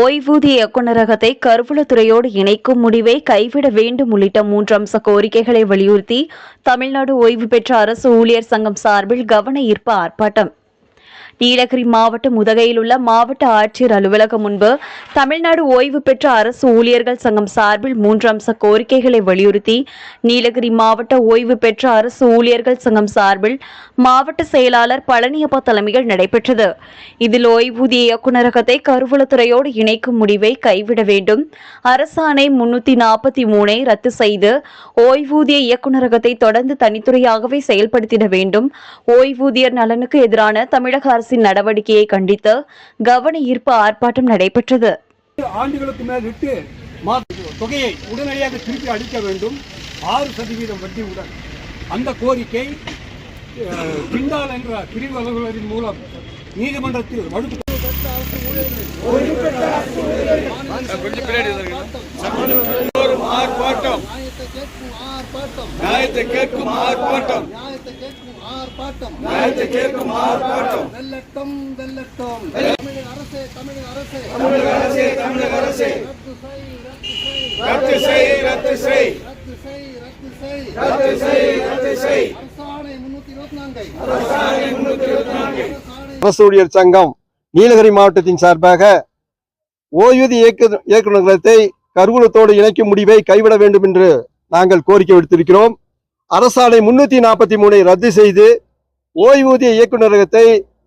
ஓய்வூதிய இயக்குநரகத்தை கருவூலத்துறையோடு இணைக்கும் முடிவை கைவிட வேண்டும் உள்ளிட்ட மூன்று அம்ச கோரிக்கைகளை வலியுறுத்தி தமிழ்நாடு ஓய்வு பெற்ற அரசு ஊழியர் சங்கம் சார்பில் கவன ஈர்ப்பு ஆர்ப்பாட்டம். நீலகிரி மாவட்டம் உதகையில் உள்ள மாவட்ட ஆட்சியர் அலுவலகம் முன்பு தமிழ்நாடு ஓய்வு பெற்ற அரசு ஊழியர்கள் சங்கம் சார்பில் மூன்று அம்ச கோரிக்கைகளை வலியுறுத்தி நீலகிரி மாவட்ட ஓய்வு பெற்ற அரசு ஊழியர்கள் சங்கம் சார்பில் மாவட்ட செயலாளர் பழனியப்பா தலைமையில் நடைபெற்றது. இதில் ஓய்வூதிய இயக்குநரகத்தை கருவூலத்துறையோடு இணைக்கும் முடிவை கைவிட வேண்டும். அரசாணை முன்னூத்தி நாற்பத்தி மூனை ரத்து செய்து ஓய்வூதிய இயக்குநரகத்தை தொடர்ந்து தனித்துறையாகவே செயல்படுத்திட வேண்டும். ஓய்வூதியர் நலனுக்கு எதிரான தமிழக அரசு அரசின் நடவடிக்கையை கண்டித்து கவன ஈர்ப்பு ஆர்ப்பாட்டம் நடைபெற்றது. ஆண்டுகளுக்கு மேல் விட்டு தொகையை உடனடியாக திருப்பி அளிக்க வேண்டும். ஆறு சதவீதம் வட்டியுடன். அந்த கோரிக்கை பிண்டால் என்ற பிரிவு அலுவலரின் மூலம் நீதிமன்றத்தில் வலுப்பு ஆர்ப்பாட்டம். நியாயத்தை கேட்கும் ஆர்ப்பாட்டம். நியாயத்தை கேட்கும் ஆர்ப்பாட்டம். நியாயத்தை கேட்கும் ஆர்ப்பாட்டம். வெல்லட்டும் வெல்லட்டும். தமிழக அரசே தமிழக அரசே. தமிழக அரசே தமிழக அரசே. ரத்து செய் ரத்து செய். ரத்து செய் ரத்து செய். ரத்து செய் ரத்து செய். ரத்து செய் அரசாணை முன்னூத்தி இருபத்தி நான்கை அரசு ஊழியர் சங்கம் நீலகிரி மாவட்டத்தின் சார்பாக ஓய்வூதிய இயக்கு- இயக்குநரகத்தை கருவூலத்தோடு இணைக்கும் முடிவை கைவிட வேண்டும் என்று நாங்கள் கோரிக்கை விடுத்திருக்கிறோம். அரசாணை முன்னூத்தி நாற்பத்தி மூணை ரத்து செய்து ஓய்வூதிய இயக்குநரகத்தை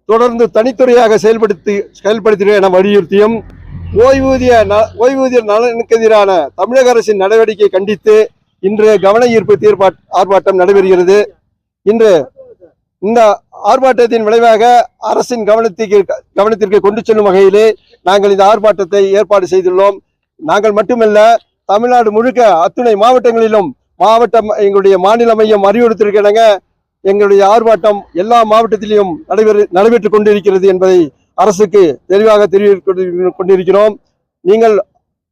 தொடர்ந்து தனித்துறையாக செயல்படுத்தி செயல்படுத்திட என வலியுறுத்தியும் ஓய்வூதிய ந- ஓய்வூதியர் நலனுக்கு எதிரான தமிழக அரசின் நடவடிக்கை கண்டித்து இன்று கவன ஈர்ப்பு தீர்ப்பா ஆர்ப்பாட்டம் நடைபெறுகிறது. இன்று இந்த ஆர்ப்பாட்டத்தின் விளைவாக அரசின் கவனத்திற்கு கவனத்திற்கு கொண்டு செல்லும் வகையிலே நாங்கள் இந்த ஆர்ப்பாட்டத்தை ஏற்பாடு செய்துள்ளோம். நாங்கள் மட்டுமல்ல தமிழ்நாடு முழுக்க அத்துணை மாவட்டங்களிலும் மாவட்டம் எங்களுடைய மாநில மையம் அறிவுறுத்திருக்கிறங்க எங்களுடைய ஆர்ப்பாட்டம் எல்லா மாவட்டத்திலையும் நடைபெறு நடைபெற்று கொண்டிருக்கிறது என்பதை அரசுக்கு தெளிவாக தெரிவித்துக் கொண்டிருக்கிறோம். நீங்கள்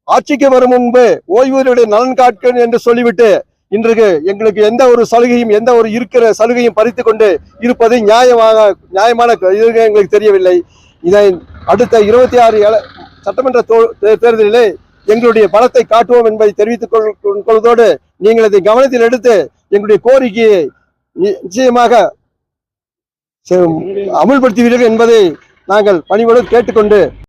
ஆட்சிக்கு வரும் முன்பு ஓய்வூதியருடைய நலன் காட்க என்று சொல்லிவிட்டு இன்றைக்கு எங்களுக்கு எந்த ஒரு சலுகையும் எந்த ஒரு இருக்கிற சலுகையும் பறித்து கொண்டு இருப்பது நியாயமாக நியாயமான இது எங்களுக்கு தெரியவில்லை. இதை அடுத்த இருபத்தி ஆறு சட்டமன்ற தே- தேர்தலிலே எங்களுடைய பலத்தை காட்டுவோம் என்பதை தெரிவித்துக் கொள்- கொள்வதோடு நீங்கள் இதை கவனத்தில் எடுத்து எங்களுடைய கோரிக்கையை நிச்சயமாக செ- அமுல்படுத்துவீர்கள் என்பதை நாங்கள் பணிவோடு கேட்டுக்கொண்டு